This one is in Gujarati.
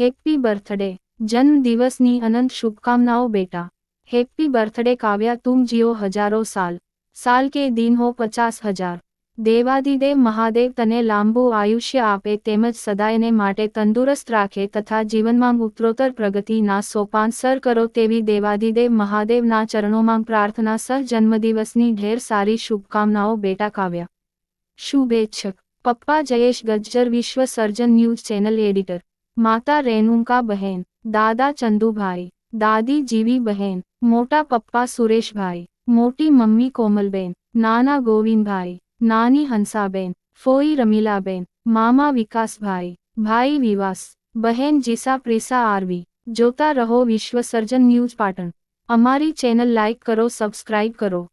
Happy birthday. જન્મદિવસની અનંત શુભકામનાઓ બેટા. હેપ્પી બર્થડે કાવ્યા, તુમ જીઓ હજારો સાલ. સાલ કે દિન હો પચાસ હજાર. દેવાદિદેવ મહાદેવ તને લાંબુ આયુષ્ય આપે તેમજ સદાયને માટે તંદુરસ્ત રાખે તથા જીવનમાં ઉત્તરોત્તર પ્રગતિના સોપાન સર કરો તેવી દેવાદિદેવ મહાદેવના ચરણોમાં પ્રાર્થના સહ જન્મદિવસની ઢેર સારી શુભકામનાઓ બેટા કાવ્યા. શુભેચ્છક. પપ્પા જયેશ ગજ્જર વિશ્વ સર્જન ન્યૂઝ ચેનલ એડિટર. માતા રેનુકા બહેન, દાદા ચંદુભાઈ, દાદી જીવી બહેન, મોટા પપ્પા સુરેશભાઈ, મોટી મમ્મી કોમલબેન, નાના ગોવિંદભાઈ, નાની હંસાબેન, ફોઈ રમીલાબેન, મામા વિકાસભાઈ, ભાઈ વિવાસ, બહેન જીસા પ્રિસા આરવી. જોતા રહો વિશ્વ સર્જન ન્યૂઝ પાટણ. અમારી ચેનલ લાઇક કરો, સબસ્ક્રાઇબ કરો.